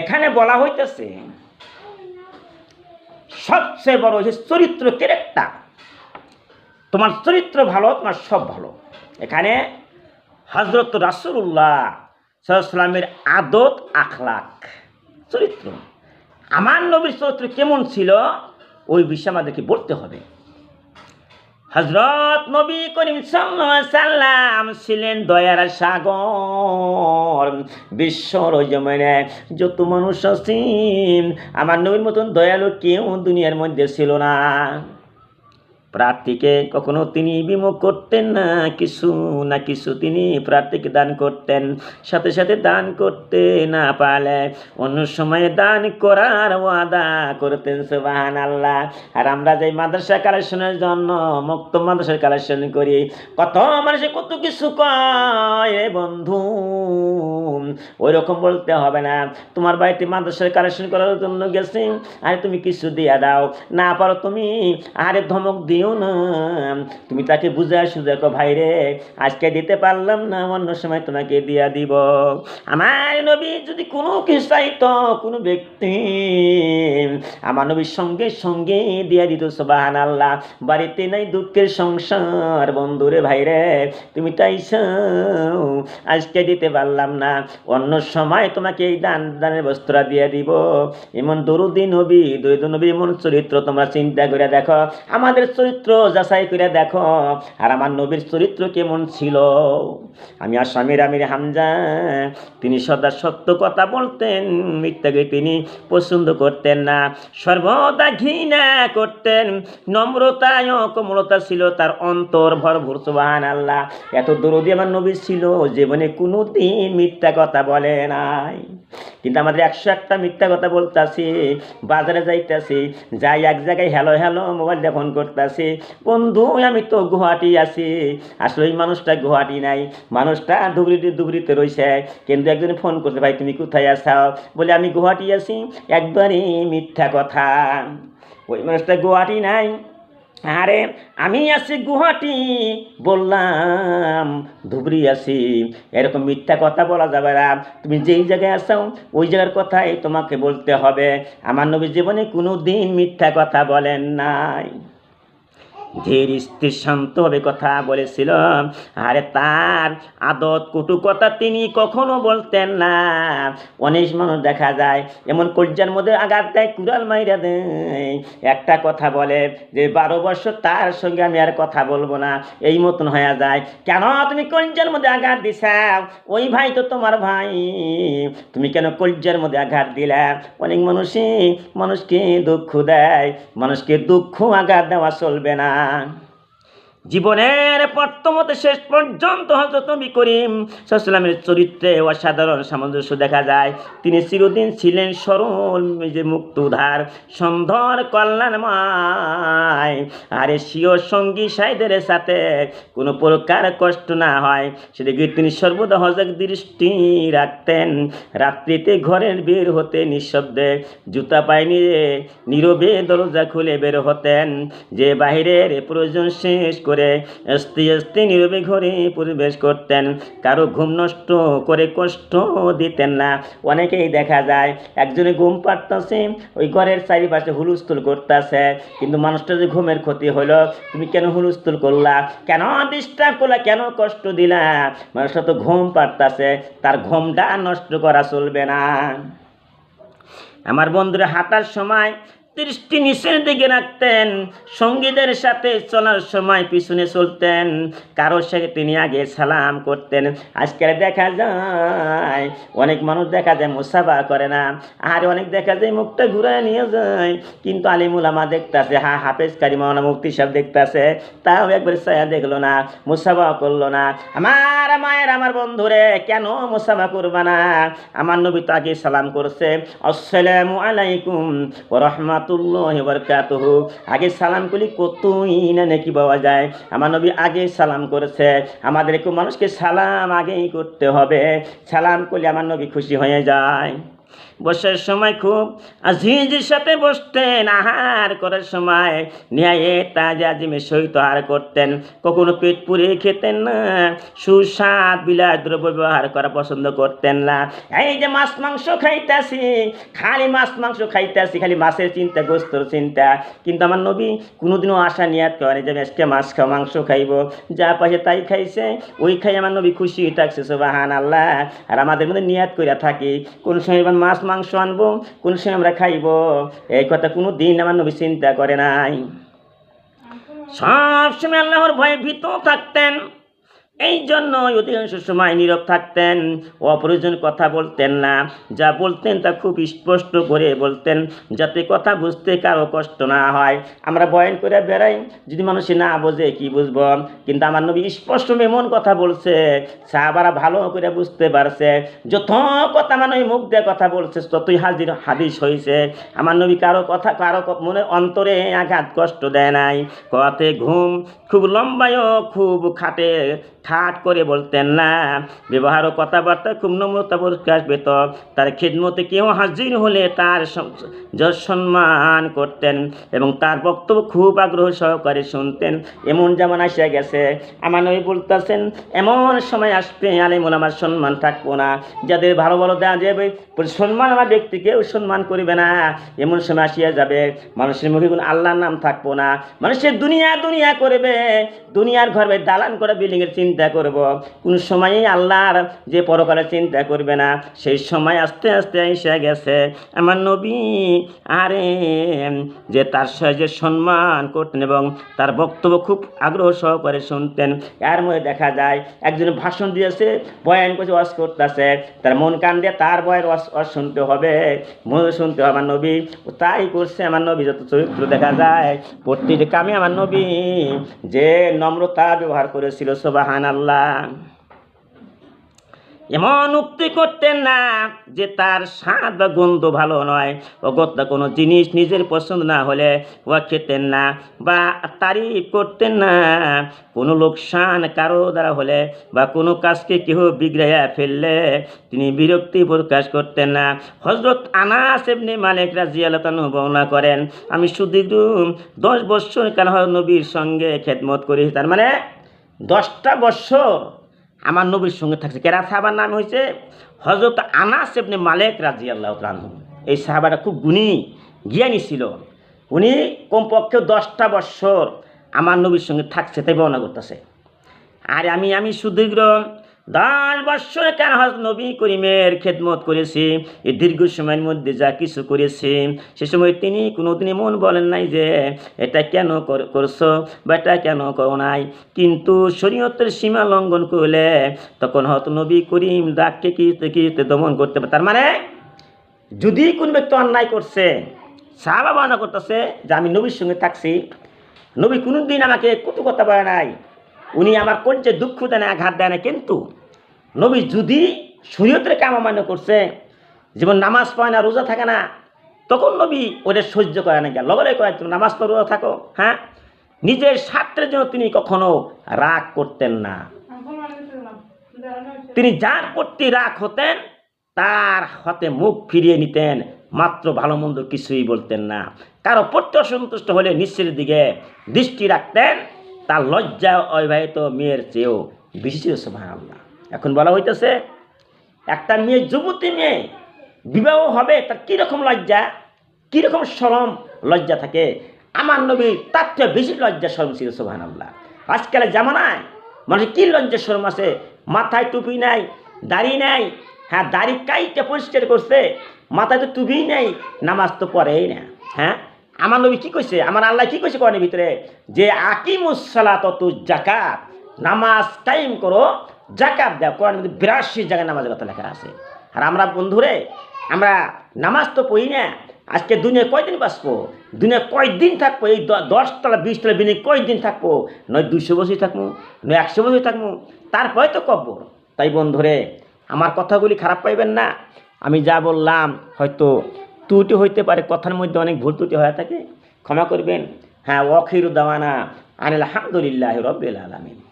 এখানে বলা হইতেছে, সবচেয়ে বড় হচ্ছে চরিত্র ক্যারেক্টার তোমার চরিত্র ভালো, তোমার সব ভালো। এখানে হজরত রাসুল্লাহ সাল্লামের আদত, আখলাক, চরিত্র। আমার নবীর চরিত্র কেমন ছিল, ওই বিষয়ে আমাদেরকে বলতে হবে। হজরত নবী করিম সাল্লাম ছিলেন দয়ার সাগর, বিশ্ব যত মানুষ আছেন, আমার নবীর মতন দয়ালু কেউ দুনিয়ার মধ্যে ছিল না। প্রার্থীকে কখনো তিনি বিমুখ করতেন না, কিছু না কিছু তিনি প্রার্থীকে দান করতেন, সাথে সাথে দান করতে না পারলে অন্য সময়ে দান করার ওয়াদা করতেন সুবাহান আল্লাহ আর আমরা যে মাদ্রাসা কালেকশনের জন্য, মুক্ত মাদ্রাসার কালেকশন করি, কত মানুষে কত কিছু কয় বন্ধু। ওই রকম বলতে হবে না। তোমার বাড়িতে মাদ্রাসার কালেকশন করার জন্য গেছে, আরে তুমি কিছু দিয়ে দাও। না পারো তুমি, আরে ধমক দিও না। তুমি তাকে বুঝে আসো দেখো ভাই রে আজকে দিতে পারলাম না, অন্য সময় তোমাকে দিয়া দিব। আমার নবী যদি কোনো কিছু কোনো ব্যক্তি আমার নবীর সঙ্গে সঙ্গে দিয়া দিত সোবাহান আল্লাহ বাড়িতে নাই দুঃখের সংসার, বন্ধুরে ভাই রে তুমি চাইছাও আজকে দিতে পারলাম না। অন্য সময় তোমাকে এই দান দানের বস্ত্র দিয়ে দিব। এমন দরুদি নবী দরিদ নবী এমন চরিত্র তোমরা চিন্তা করে দেখো। আমাদের চরিত্র যাচাই করে দেখো, আর আমার নবীর চরিত্র কেমন ছিল? আমি আর স্বামীর আমির হামজা, তিনি সদা সত্য কথা বলতেন মিথ্যাকে তিনি পছন্দ করতেন না। সর্বদা ঘৃণা করতেন, নম্রতা ও কোমলতা ছিল তার অন্তর ভরভর সুবাহান আল্লাহ এত দরদি আমার নবী ছিল, জীবনে কোনো দিন মিথ্যা কথা বলে নাই। কিন্তু আমাদের একশো একটা মিথ্যা কথা বলতেছি, বাজারে যাইতেছি, যাই এক জায়গায় হ্যালো হ্যালো মোবাইল ফোন করতেছি বন্ধু, আমি তো গুয়াহাটি আছি। আসলে ওই মানুষটা গুয়াহাটি নাই। মানুষটা ধুবড়িতে ধুবড়িতে রয়েছে কিন্তু একজন ফোন করতে ভাই, তুমি কোথায় আসাও বলে, আমি গুয়াহাটি আছি। একবারই মিথ্যা কথা। ওই মানুষটা গুয়াহাটি নাই। আরে, আমি আছি গুহাটি বললাম, ধুবড়ি আছি। এরকম মিথ্যা কথা বলা যাবে না। তুমি যেই জায়গায় আসাও ওই জায়গার কথাই তোমাকে বলতে হবে। আমার নবী জীবনে কোনো দিন মিথ্যা কথা বলেন নাই। ধীর স্থির শান্তভাবে কথা বলেছিল। আরে তার আদত কটু কথা তিনি কখনো বলতেন না। অনেক মানুষ দেখা যায়, এমন কলজার মধ্যে আঘাত দেয়, কুড়াল মাইরা দেয়। একটা কথা বলে যে, বারো বছর তার সঙ্গে আমি আর কথা বলব না। এই মতন হয়ে যায়। কেন তুমি কলজার মধ্যে আঘাত দিছাও ওই ভাই তো তোমার ভাই। তুমি কেন কলজার মধ্যে আঘাত দিলা? অনেক মানুষই মানুষকে দুঃখ দেয়। মানুষকে দুঃখ আঘাত দেওয়া চলবে না। uh, জীবনের প্রথমত শেষ পর্যন্ত হজরত নবী করিম সাল্লামের চরিত্রে অসাধারণ সামঞ্জস্য দেখা যায়। তিনি চিরদিন ছিলেন সরল যে মুক্ত উধার সন্ধর কল্যাণময়। আরে সিও সঙ্গী সাইদের সাথে কোনো প্রকার কষ্ট না হয়। সেদিকে তিনি সর্বদা হজক দৃষ্টি রাখতেন। রাত্রিতে ঘরের বের হতে নিঃশব্দে জুতা পায়নি নীরবে দরজা খুলে বের হতেন। যে বাহিরের প্রয়োজন শেষ করে আস্তে আস্তে নীরবে ঘরে পরিবেশ করতেন। কারও ঘুম নষ্ট করে কষ্ট দিতেন না। অনেকেই দেখা যায়, একজনে ঘুম পাড়তেছে, ওই ঘরের চারিপাশে হুলস্থুল করতেছে। কিন্তু মানুষটা যে ঘুমের ক্ষতি হলো তুমি কেন হুলস্থুল করলা? কেন ডিস্টার্ব করলা? কেন কষ্ট দিলা? মানুষটা তো ঘুম পাড়তেছে, তার ঘুমটা নষ্ট করা চলবে না। আমার বন্ধুরা, হাঁটার সময় দৃষ্টি নিচের দিকে রাখতেন, সঙ্গীদের সাথে চলার সময় পিছনে চলতেন কারোর সাথে তিনি আগে সালাম করতেন। আজকাল দেখা যায়, অনেক মানুষ দেখা যায় মুসাফা করে না, আর অনেক দেখা যায় মুখটা ঘুরায় নিয়ে যায়। কিন্তু আলিমুল আমা দেখতেছে, হা, হাফেজ কারি মাওনা মুক্তি সব দেখতেছে, তাও একবার ছায়া দেখল না, মুসাফা করল না। আমার মায়ের, আমার বন্ধুরে, কেন মুসাফা করবা না? আমার নবী তো আগে সালাম করছে, আসসালামু আলাইকুম ও রহমাতুল্লাহ আগে সালাম করলে কতই না নাকি পাওয়া যায়। আমার নবী আগে সালাম করেছে। আমাদেরকে মানুষকে সালাম আগেই করতে হবে। সালাম করলে আমার নবী খুশি হয়ে যায়। বসার সময় খুব আজিজের সাথে বসতেন, আহার করার সময় ন্যায়ে তাজ আজিমের সহিত আহার করতেন। কখনো পেট পুড়ে খেতেন না, সুস্বাদ বিলাস দ্রব্য ব্যবহার করা পছন্দ করতেন না। এই যে মাছ মাংস খাইতাছি, খালি মাছ মাংস খাইতাছি, খালি মাছের চিন্তা, গোস্তর চিন্তা। কিন্তু আমার নবী কোনোদিনও আশা নিয়াত করেনি যে আজকে মাছ খাও মাংস খাইব। যা পাশে তাই খাইছে, ওই খাই আমার নবী খুশি থাকছে সোবাহান আল্লাহ আর আমাদের মধ্যে নিয়াত করে থাকি, কোন সময় মাছ মাংস আনব কোন সময় আমরা খাইব। এই কথা কোনো দিন আমার নবী চিন্তা করে নাই। সবসময় আল্লাহর ভয়ে ভীত থাকতেন। এই জন্য অধিকাংশ সময় নীরব থাকতেন। অপ্রয়োজন কথা বলতেন না। যা বলতেন তা খুব স্পষ্ট করে বলতেন যাতে কথা বুঝতে কারও কষ্ট না হয়। আমরা বয়ান করে বেড়াই, যদি মানুষে না বোঝে কি বুঝব? কিন্তু আমার নবী স্পষ্ট এমন কথা বলছে, সাহাবারা ভালো করে বুঝতে পারছে। যত কথা নবী মুখ দিয়ে কথা বলছে, ততই হাজির হাদিস হয়েছে আমার নবী কারও কথা, কারও মনে অন্তরে আঘাত কষ্ট দেয় নাই। কতে ঘুম খুব লম্বায়ও খুব খাটে। ঠাট করে বলতেন, না, ব্যবহার ও কথাবার্তা খুব নম্রতা প্রকাশ পেত। তার খেদমতে কেউ হাজির হলে তার সম্মান করতেন এবং তার বক্তব্য খুব আগ্রহ সহকারে শুনতেন। এমন যেমন আসিয়া গেছে, আমার নবী বলতেছেন, এমন সময় আসবে আলিমুল আমার সম্মান থাকব না। যাদের ভালো ভালো দেওয়া যাবে সম্মান আমার ব্যক্তি কেউ সম্মান করবে না। এমন সময় আসিয়া যাবে, মানুষের মুখে কোনো আল্লাহর নাম থাকব না। মানুষের দুনিয়া দুনিয়া করবে, দুনিয়ার ঘরে দালান করে বিল্ডিংয়ের চিন্তা করব। কোন সময়ই আল্লাহর যে পরকালের চিন্তা করবে না, সেই সময় আস্তে আস্তে এসে গেছে। আমার নবী, আরে, যে তার সাহায্যে সম্মান করতেন এবং তার বক্তব্য খুব আগ্রহ সহকারে শুনতেন, এর মধ্যে দেখা যায়, একজন ভাষণ দিয়েছে, বয়ান করছে, ওয়াজ করতেছে। তার মন কান দিয়ে তার বয়ের ওয়াজ ওয়াজ শুনতে হবে, মনে শুনতে হবে। আমার নবী তাই করছে, আমার নবী যত চরিত্র দেখা যায় প্রতিটি কামে আমার নবী যে নম্রতা ব্যবহার করেছিল সোবাহান আল্লাহ এমন উক্তি করতেন না যে তার স্বাদ বা গন্ধ ভালো নয়। অগত্যা কোনো জিনিস নিজের পছন্দ না হলে ও খেতেন না বা তারিফ করতেন না। কোনো লোকসান কারও দ্বারা হলে বা কোনো কাজকে কেহ বিগড়াইয়া ফেললে তিনি বিরক্তি প্রকাশ করতেন না। হজরত আনাস এমনি মালিক রাজিয়ালতানু বর্ণনা করেন, আমি সুদীর্ঘ দশ বৎসর কাল নবীর সঙ্গে খেদমত করি। তার মানে দশটা বৎসর আমার নবীর সঙ্গে থাকছে। কেরা সাহাবার নাম হয়েছে হজরত আনাস এমনি মালেক রাজি আল্লাহ এই সাহাবাটা খুব গুণী, জ্ঞানী ছিল। উনি কমপক্ষে দশটা বৎসর আমার নবীর সঙ্গে থাকছে, তাই বর্ণনা করতেছে। আর আমি আমি সুদীর্ঘ দশ বৎসর কেন হজরত নবী করিমের খেদমত করেছে? এই দীর্ঘ সময়ের মধ্যে যা কিছু করেছি, সে সময় তিনি কোনোদিনই মন বলেন নাই যে, এটা কেন কর- করছ বা এটা কেন করো নাই? কিন্তু শরীয়তের সীমা লঙ্ঘন করলে তখন হয়তো নবী করিম দাগকে কিতে কিতে দমন করতে পারে, তার মানে যদি কোন ব্যক্তি অন্যায় করছে, সাহাবা বর্ণনা করতেছে যে, আমি নবীর সঙ্গে থাকছি, নবী কোনো দিন আমাকে কত কথা বলে নাই উনি আমার কঞ্চে দুঃখ দেয় না আঘাত দেয় না, কিন্তু নবী যদি শরীয়তের কাম অমান্য করছে, যেমন নামাজ পড়ে না, রোজা থাকে না, তখন নবী ওদের সহ্য করে না গেল লগলে কয়ে, তুমি নামাজ পড়ে, রোজা থাকো। হ্যাঁ? নিজের স্বার্থের জন্য তিনি কখনো রাগ করতেন না। তিনি যার প্রতি রাগ হতেন, তার হাতে মুখ ফিরিয়ে নিতেন, মাত্র ভালো মন্দ কিছুই বলতেন না। কারও প্রতি অসন্তুষ্ট হলে নিশ্চের দিকে দৃষ্টি রাখতেন তার লজ্জা অবিবাহিত মেয়ের চেয়েও বেশি ছিল, সুবহানাল্লাহ। এখন বলা হইতেছে, একটা মেয়ে যুবতী মেয়ে, বিবাহ হবে, তার কীরকম লজ্জা? কীরকম সরম লজ্জা থাকে? আমার নবী তার চেয়ে বেশি লজ্জা সরম ছিল, সুবহানাল্লাহ। আজকালের জামানায় মানুষের কী লজ্জা সরম আছে? মাথায় টুপি নাই, দাড়ি নাই হ্যাঁ দাড়ি কাইটে পরিষ্কার করছে, মাথায় তো টুপিই নেই, নামাজ তো পড়েই না হ্যাঁ? আমার নবী কি কইছে? আমার আল্লাহ কি কইছে কোরআনের ভিতরে? যে আকিমুসসালাত তু জাকাত নামাজ টাইম করো জাকাত দাও। কোরআনের মধ্যে বিরাশি জায়গায় নামাজের কথা লেখা আছে। আর আমরা বন্ধুরে, আমরা নামাজ তো পড়ি না, আজকে দুনিয়ায় কয়দিন বাঁচবো? দুনিয়ায় কয়দিন থাকব? এই দশতলা, বিশতলা বিনে কয়দিন থাকব? নয় দুশো বছরই থাকব, নয় একশো বছরই থাকব। তারপরে তো কব্বর তাই বন্ধুরে, আমার কথাগুলি খারাপ পাইবেন না। আমি যা বললাম, হয়তো ত্রুটি হইতে পারে, কথার মধ্যে অনেক ভুল ত্রুটি হয়ে থাকে, ক্ষমা করবেন। হ্যাঁ অখির দাওয়ানা আনিল আলহামদুলিল্লাহ রবিল আলমিন।